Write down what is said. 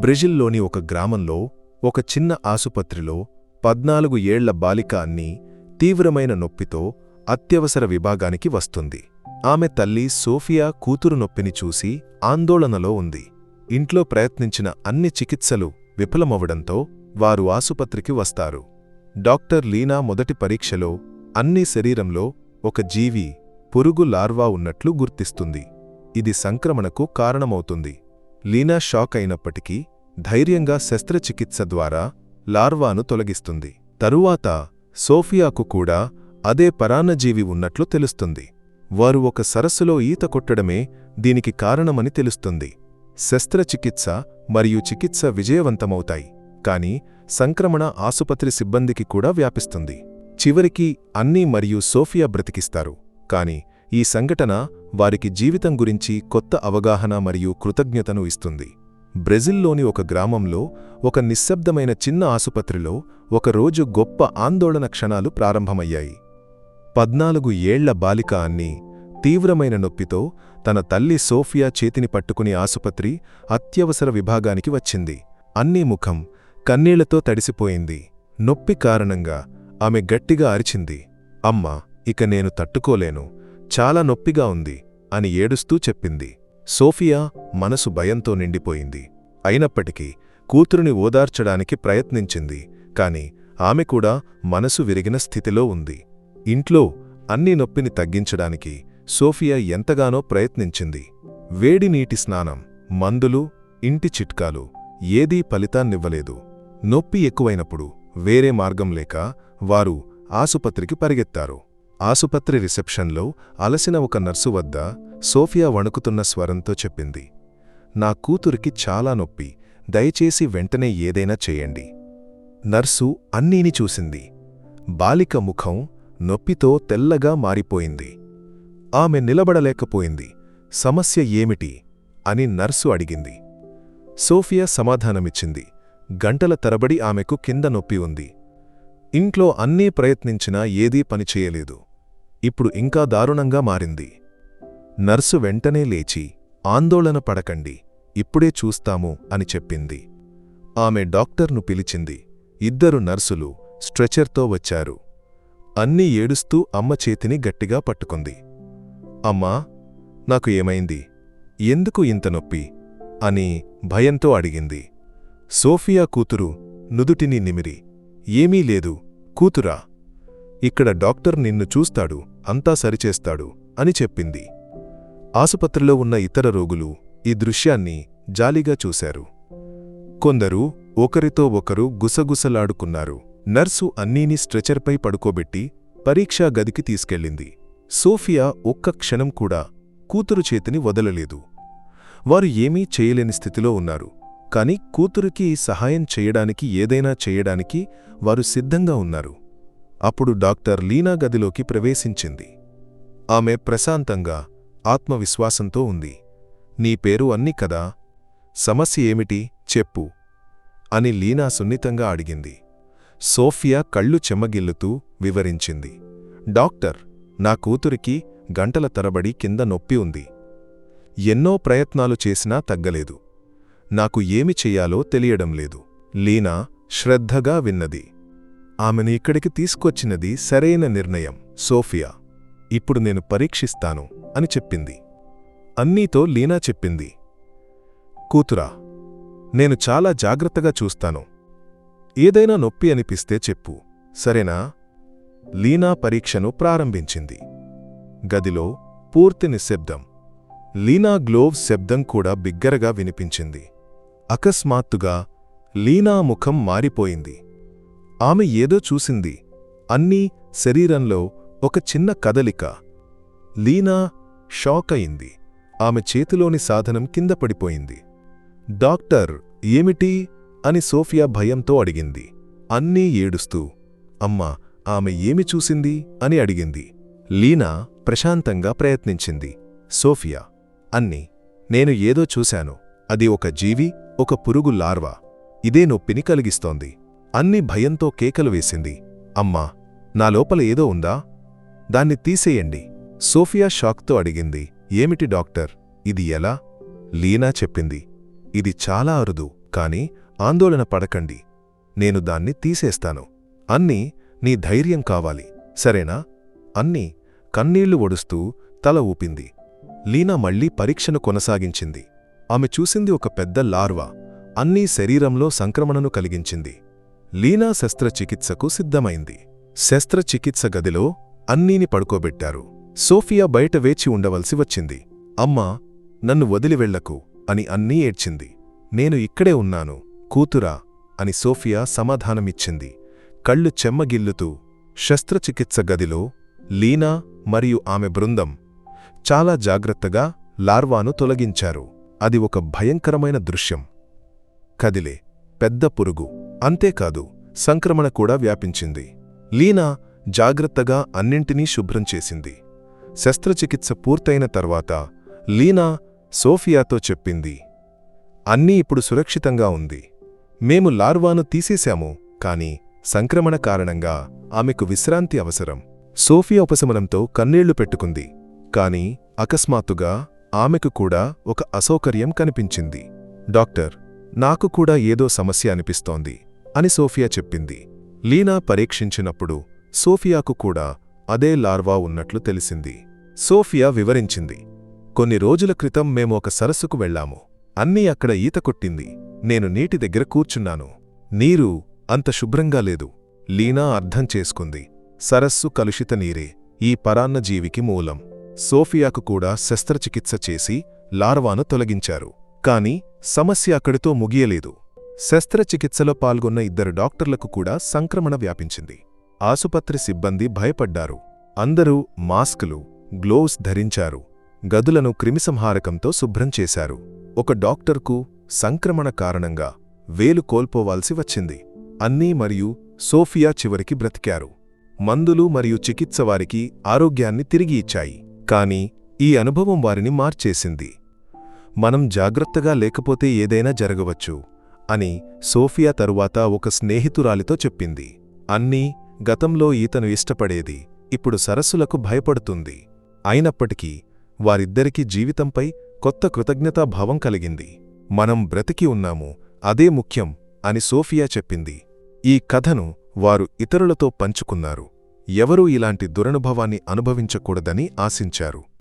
బ్రెజిల్లోని ఒక గ్రామంలో ఒక చిన్న ఆసుపత్రిలో పద్నాలుగు ఏళ్ళ బాలిక అన్ని తీవ్రమైన నొప్పితో అత్యవసర విభాగానికి వస్తుంది. ఆమె తల్లి సోఫియా కూతురు నొప్పిని చూసి ఆందోళనలో ఉంది. ఇంట్లో ప్రయత్నించిన అన్ని చికిత్సలు విఫలమవడంతో వారు ఆసుపత్రికి వస్తారు. డాక్టర్ లీనా మొదటి పరీక్షలో అన్ని శరీరంలో ఒక జీవి పురుగు లార్వా ఉన్నట్లు గుర్తిస్తుంది. ఇది సంక్రమణకు కారణమవుతుంది. లీనా షాక్ అయినప్పటికీ ధైర్యంగా శస్త్రచికిత్స ద్వారా లార్వాను తొలగిస్తుంది. తరువాత సోఫియాకు కూడా అదే పరాన్నజీవి ఉన్నట్లు తెలుస్తుంది. వారు ఒక సరస్సులో ఈత కొట్టడమే దీనికి కారణమని తెలుస్తుంది. శస్త్రచికిత్స మరియు చికిత్స విజయవంతమవుతాయి కాని సంక్రమణ ఆసుపత్రి సిబ్బందికి కూడా వ్యాపిస్తుంది. చివరికి అన్నీ మరియు సోఫియా బ్రతికిస్తారు కాని ఈ సంఘటన వారికి జీవితం గురించి కొత్త అవగాహన మరియు కృతజ్ఞతను ఇస్తుంది. బ్రెజిల్లోని ఒక గ్రామంలో ఒక నిశ్శబ్దమైన చిన్న ఆసుపత్రిలో ఒకరోజు గొప్ప ఆందోళన క్షణాలు ప్రారంభమయ్యాయి. పద్నాలుగు ఏళ్ళ బాలిక అన్ని తీవ్రమైన నొప్పితో తన తల్లి సోఫియా చేతిని పట్టుకుని ఆసుపత్రి అత్యవసర విభాగానికి వచ్చింది. అన్నీ ముఖం కన్నీళ్ళతో తడిసిపోయింది. నొప్పి కారణంగా ఆమె గట్టిగా అరిచింది. అమ్మా ఇక నేను తట్టుకోలేను. చాలా నొప్పిగా ఉంది అని ఏడుస్తూ చెప్పింది. సోఫియా మనసు భయంతో నిండిపోయింది. అయినప్పటికీ కూతురుని ఓదార్చడానికి ప్రయత్నించింది కాని ఆమె కూడా మనసు విరిగిన స్థితిలో ఉంది. ఇంట్లో అన్ని నొప్పిని తగ్గించడానికి సోఫియా ఎంతగానో ప్రయత్నించింది. వేడి నీటి స్నానం మందులు ఇంటి చిట్కాలు ఏదీ ఫలితాన్నివ్వలేదు. నొప్పి ఎక్కువైనప్పుడు వేరే మార్గం లేక వారు ఆసుపత్రికి పరిగెత్తారు. ఆసుపత్రి రిసెప్షన్లో అలసిన ఒక నర్సు వద్ద సోఫియా వణుకుతున్న స్వరంతో చెప్పింది నా కూతురికి చాలా నొప్పి దయచేసి వెంటనే ఏదైనా చేయండి. నర్సు అన్నీని చూసింది. బాలిక ముఖం నొప్పితో తెల్లగా మారిపోయింది. ఆమె నిలబడలేకపోయింది సమస్య ఏమిటి? అని నర్సు అడిగింది. సోఫియా సమాధానమిచ్చింది. గంటల తరబడి ఆమెకు కింద నొప్పి ఉంది. ఇంట్లో అన్నీ ప్రయత్నించినా ఏదీ పనిచేయలేదు ఇప్పుడు ఇంకా దారుణంగా మారింది. నర్సు వెంటనే లేచి ఆందోళన పడకండి ఇప్పుడే చూస్తాము అని చెప్పింది. ఆమె డాక్టర్ను పిలిచింది. ఇద్దరు నర్సులు స్ట్రెచర్తో వచ్చారు. అన్నీ ఏడుస్తూ అమ్మ చేతిని గట్టిగా పట్టుకుంది. అమ్మా నాకు ఏమైంది? ఎందుకు ఇంత నొప్పి? అని భయంతో అడిగింది. సోఫియా కూతురు నుదుటిని నిమిరి. ఏమీ లేదు. కూతురా ఇక్కడ డాక్టర్ నిన్ను చూస్తాడు అంతా సరిచేస్తాడు అని చెప్పింది. ఆసుపత్రిలో ఉన్న ఇతర రోగులు ఈ దృశ్యాన్ని జాలిగా చూశారు. కొందరు ఒకరితో ఒకరు గుసగుసలాడుకున్నారు. నర్సు అన్నీని స్ట్రెచర్పై పడుకోబెట్టి పరీక్షా గదికి తీసుకెళ్ళింది. సోఫియా ఒక్క క్షణం కూడా కూతురు చేతిని వదలలేదు. వారు ఏమీ చేయలేని స్థితిలో ఉన్నారు. కాని కూతురికి సహాయం చేయడానికి ఏదైనా చేయడానికి వారు సిద్ధంగా ఉన్నారు. అప్పుడు డాక్టర్ లీనా గదిలోకి ప్రవేశించింది. ఆమె ప్రశాంతంగా ఆత్మవిశ్వాసంతో ఉంది. నీ పేరు అన్ని కదా? సమస్య ఏమిటి? చెప్పు. అని లీనా సున్నితంగా అడిగింది. సోఫియా కళ్ళు చెమ్మగిల్లుతూ వివరించింది. డాక్టర్ నా కూతురికి గంటల తరబడి కింద నొప్పి ఉంది. ఎన్నో ప్రయత్నాలు చేసినా తగ్గలేదు. నాకు ఏమి చెయ్యాలో తెలియడం లేదు. లీనా శ్రద్ధగా విన్నది. ఆమెను ఇక్కడికి తీసుకొచ్చినది సరైన నిర్ణయం. సోఫియా ఇప్పుడు నేను పరీక్షిస్తాను అని చెప్పింది. అన్నీతో లీనా చెప్పింది. కూతురా నేను చాలా జాగ్రత్తగా చూస్తాను. ఏదైనా నొప్పి అనిపిస్తే చెప్పు. సరేనా? లీనా పరీక్షను ప్రారంభించింది. గదిలో పూర్తి నిశ్శబ్దం. లీనా గ్లోవ్ శబ్దం కూడా బిగ్గరగా వినిపించింది. అకస్మాత్తుగా లీనా ముఖం మారిపోయింది. ఆమె ఏదో చూసింది. అన్నీ శరీరంలో ఒక చిన్న కదలిక. లీనా షాక్ అయింది. ఆమె చేతిలోని సాధనం కింద పడిపోయింది. డాక్టర్ ఏమిటి? అని సోఫియా భయంతో అడిగింది. అన్నీ ఏడుస్తూ అమ్మా ఆమె ఏమి చూసింది? అని అడిగింది. లీనా ప్రశాంతంగా ప్రయత్నించింది. సోఫియా అన్ని నేను ఏదో చూశాను. అది ఒక జీవి ఒక పురుగు లార్వా. ఇదే నొప్పిని కలిగిస్తోంది. అన్ని భయంతో కేకలు వేసింది. అమ్మా నా లోపల ఏదో ఉందా? దాన్ని తీసేయండి. సోఫియా షాక్తో అడిగింది. ఏమిటి డాక్టర్? ఇది ఎలా? లీనా చెప్పింది. ఇది చాలా అరుదు కాని ఆందోళన పడకండి. నేను దాన్ని తీసేస్తాను. అన్నీ నీ ధైర్యం కావాలి. సరేనా? అన్నీ కన్నీళ్ళు ఒడుస్తూ తల ఊపింది. లీనా మళ్ళీ పరీక్షను కొనసాగించింది. ఆమె చూసింది ఒక పెద్ద లార్వా. అన్నీ శరీరంలో సంక్రమణను కలిగించింది. లీనా శస్త్రచికిత్సకు సిద్ధమైంది. శస్త్రచికిత్స గదిలో అన్నీని పడుకోబెట్టారు. సోఫియా బయట వేచి ఉండవలసి వచ్చింది. అమ్మా నన్ను వదిలి వెళ్ళకు అని అన్నీ ఏడ్చింది. నేను ఇక్కడే ఉన్నాను కూతురా అని సోఫియా సమాధానమిచ్చింది. కళ్ళు చెమ్మగిల్లుతూ శస్త్రచికిత్స గదిలో లీనా మరియు ఆమె బృందం చాలా జాగ్రత్తగా లార్వాను తొలగించారు. అది ఒక భయంకరమైన దృశ్యం. కదిలే పెద్ద పురుగు. అంతేకాదు సంక్రమణ కూడా వ్యాపించింది. లీనా జాగ్రత్తగా అన్నింటినీ శుభ్రం చేసింది. శస్త్రచికిత్స పూర్తయిన తర్వాత లీనా సోఫియాతో చెప్పింది అన్నీ ఇప్పుడు సురక్షితంగా ఉంది. మేము లార్వాను తీసేశాము కాని సంక్రమణ కారణంగా ఆమెకు విశ్రాంతి అవసరం. సోఫియా ఉపశమనంతో కన్నీళ్ళు పెట్టుకుంది కాని అకస్మాత్తుగా ఆమెకు కూడా ఒక అసౌకర్యం కనిపించింది. డాక్టర్ నాకు కూడా ఏదో సమస్య అనిపిస్తోంది అని సోఫియా చెప్పింది. లీనా పరీక్షించినప్పుడు సోఫియాకు కూడా అదే లార్వా ఉన్నట్లు తెలిసింది. సోఫియా వివరించింది. కొన్ని రోజుల క్రితం మేము ఒక సరస్సుకు వెళ్ళాము అన్నీ అక్కడ ఈత కొట్టింది. నేను నీటి దగ్గర కూర్చున్నాను. నీరు అంత శుభ్రంగా లేదు లీనా అర్థం చేసుకుంది. సరస్సు కలుషిత నీరే. ఈ పరాన్నజీవికి మూలం సోఫియాకు కూడా శస్త్రచికిత్స చేసి లార్వాను తొలగించారు. కాని సమస్య అక్కడితో ముగియలేదు. శస్త్రచికిత్సలో పాల్గొన్న ఇద్దరు డాక్టర్లకు కూడా సంక్రమణ వ్యాపించింది. ఆసుపత్రి సిబ్బంది భయపడ్డారు. అందరూ మాస్కులు గ్లోవ్స్ ధరించారు. గదులను క్రిమిసంహారకంతో శుభ్రం చేశారు. ఒక డాక్టర్కు సంక్రమణ కారణంగా వేలు కోల్పోవాల్సి వచ్చింది. అన్నీ మరియు సోఫియా చివరికి బ్రతికారు. మందులు మరియు చికిత్స వారికి ఆరోగ్యాన్ని తిరిగి ఇచ్చాయి. కాని ఈ అనుభవం వారిని మార్చేసింది. మనం జాగ్రత్తగా లేకపోతే ఏదైనా జరగవచ్చు అని సోఫియా తరువాత ఒక స్నేహితురాలితో చెప్పింది. అన్నీ గతంలో ఈతను ఇష్టపడేది ఇప్పుడు సరస్సులకు భయపడుతుంది. అయినప్పటికీ వారిద్దరికీ జీవితంపై కొత్త కృతజ్ఞతాభావం కలిగింది. మనం బ్రతికి ఉన్నాము అదే ముఖ్యం అని సోఫియా చెప్పింది. ఈ కథను వారు ఇతరులతో పంచుకున్నారు. ఎవరూ ఇలాంటి దురనుభవాన్ని అనుభవించకూడదని ఆశించారు.